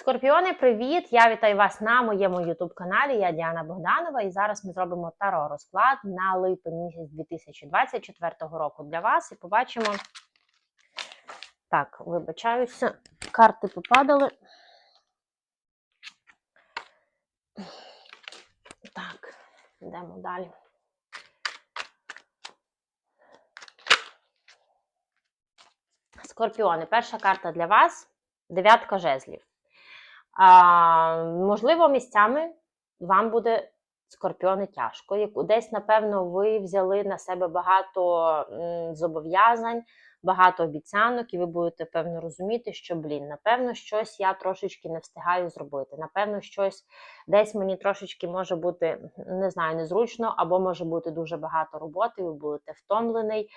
Скорпіони, привіт! Я вітаю вас на моєму youtube каналі. Я Діана Богданова, і зараз ми зробимо таро розклад на липень місяць 2024 року для вас. І побачимо. Так, вибачаюся, карти попадали. Так, йдемо далі. Скорпіони, перша карта для вас дев'ятка жезлів. А, можливо, місцями вам буде скорпіони тяжко. Десь, напевно, ви взяли на себе багато зобов'язань, багато обіцянок, і ви будете певно розуміти, що блін, напевно, щось я трошечки не встигаю зробити. Напевно, щось десь мені трошечки може бути не знаю, незручно, або може бути дуже багато роботи, ви будете втомлений.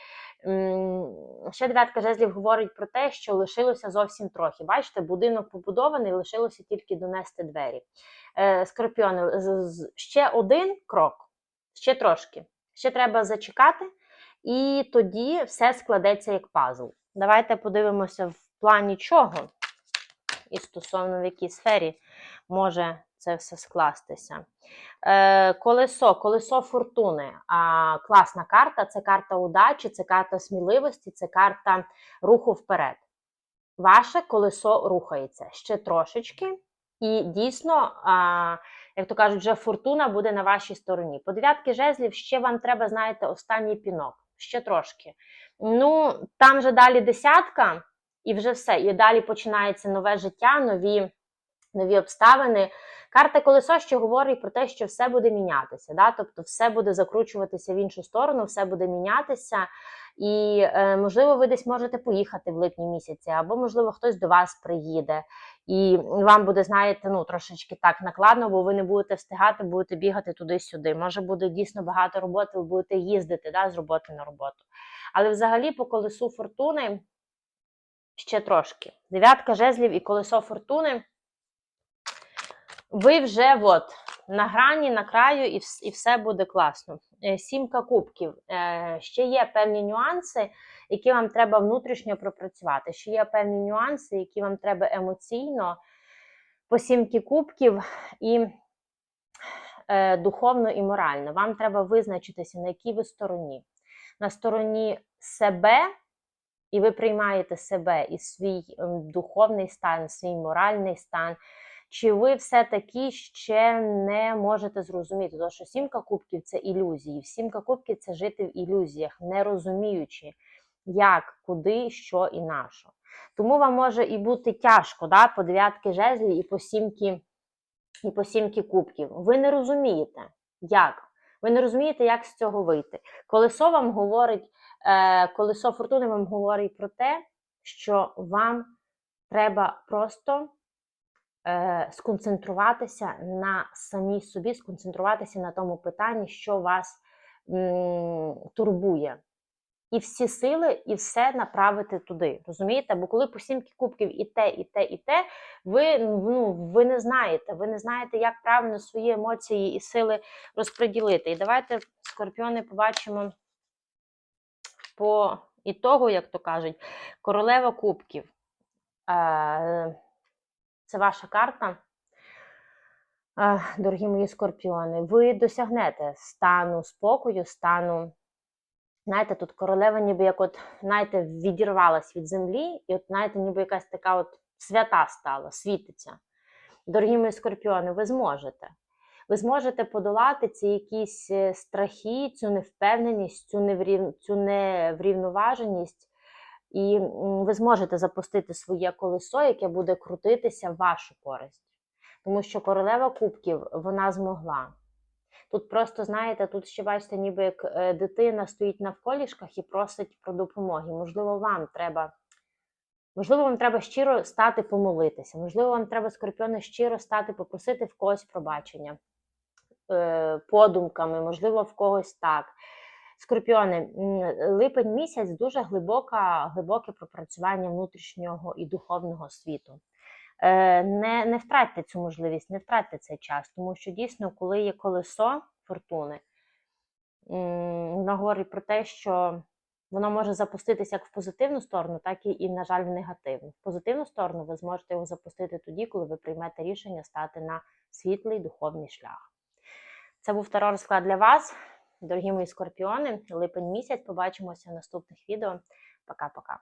Ще дев'ятка жезлів говорить про те, що лишилося зовсім трохи. Бачите, будинок побудований, лишилося тільки донести двері. Е, Скорпіони, ще один крок, ще трошки. Ще треба зачекати, і тоді все складеться як пазл. Давайте подивимося в плані чого і стосовно в якій сфері може це все скластися. Е, колесо, колесо фортуни. А, класна карта. Це карта удачі, це карта сміливості, це карта руху вперед. Ваше колесо рухається ще трошечки, і дійсно, а, як то кажуть, вже фортуна буде на вашій стороні. По дев'ятки жезлів ще вам треба, знаєте, останній пінок, ще трошки. Ну, там же далі десятка, і вже все. І далі починається нове життя, нові, нові обставини. Карта колесо ще говорить про те, що все буде мінятися. Да? Тобто все буде закручуватися в іншу сторону, все буде мінятися. І, е, можливо, ви десь можете поїхати в липні місяці, або, можливо, хтось до вас приїде, і вам буде, знаєте, ну трошечки так накладно, бо ви не будете встигати, будете бігати туди-сюди. Може буде дійсно багато роботи, ви будете їздити да, з роботи на роботу. Але взагалі по колесу фортуни ще трошки. Дев'ятка жезлів і колесо фортуни. Ви вже от, на грані, на краю, і, і все буде класно. Е, Сімка кубків. Е, Ще є певні нюанси, які вам треба внутрішньо пропрацювати. Ще є певні нюанси, які вам треба емоційно по сімки кубків і е, духовно і морально. Вам треба визначитися, на якій ви стороні. На стороні себе, і ви приймаєте себе і свій духовний стан, свій моральний стан. Чи ви все-таки ще не можете зрозуміти, тому що сімка кубків це ілюзії. Сімка кубків це жити в ілюзіях, не розуміючи, як, куди, що і на що. Тому вам може і бути тяжко, да, по дев'ятки жезлів і по сімки, і по сімки кубків. Ви не розумієте, як. Ви не розумієте, як з цього вийти. Колесо вам говорить, е, колесо фортуни вам говорить про те, що вам треба просто сконцентруватися на самій собі, сконцентруватися на тому питанні, що вас турбує. І всі сили, і все направити туди. Розумієте? Бо коли по сімки кубків і те, і те, і те, ви, ну, ви не знаєте, ви не знаєте, як правильно свої емоції і сили розподілити. І давайте, скорпіони, побачимо по ітогу, як то кажуть, королева кубків. Е, Це ваша карта. Дорогі мої скорпіони, ви досягнете стану спокою, стану. Знаєте, тут королева ніби як от, знаєте, відірвалась від землі, і от, знаєте, ніби якась така от свята стала, світиться. Дорогі мої скорпіони, ви зможете. Ви зможете подолати ці якісь е, страхи, цю невпевненість, цю неврівноваженість, і ви зможете запустити своє колесо, яке буде крутитися в вашу користь. Тому що королева кубків вона змогла. Тут просто, знаєте, тут ще бачите, ніби як е, дитина стоїть на вколішках і просить про допомоги. Можливо, вам треба. Можливо, вам треба щиро стати помолитися. Можливо, вам треба скорпіони щиро стати, попросити в когось пробачення е, подумками, можливо, в когось так. Скорпіони, липень місяць дуже глибока, глибоке пропрацювання внутрішнього і духовного світу. Е, не не втратьте цю можливість, не втратьте цей час, тому що дійсно, коли є колесо фортуни, говорить про те, що воно може запуститися як в позитивну сторону, так і, на жаль, в негативну. В позитивну сторону ви зможете його запустити тоді, коли ви приймете рішення стати на світлий духовний шлях. Це був второй розклад для вас. Дорогі мої скорпіони, липень місяць. Побачимося в наступних відео. Пока-пока.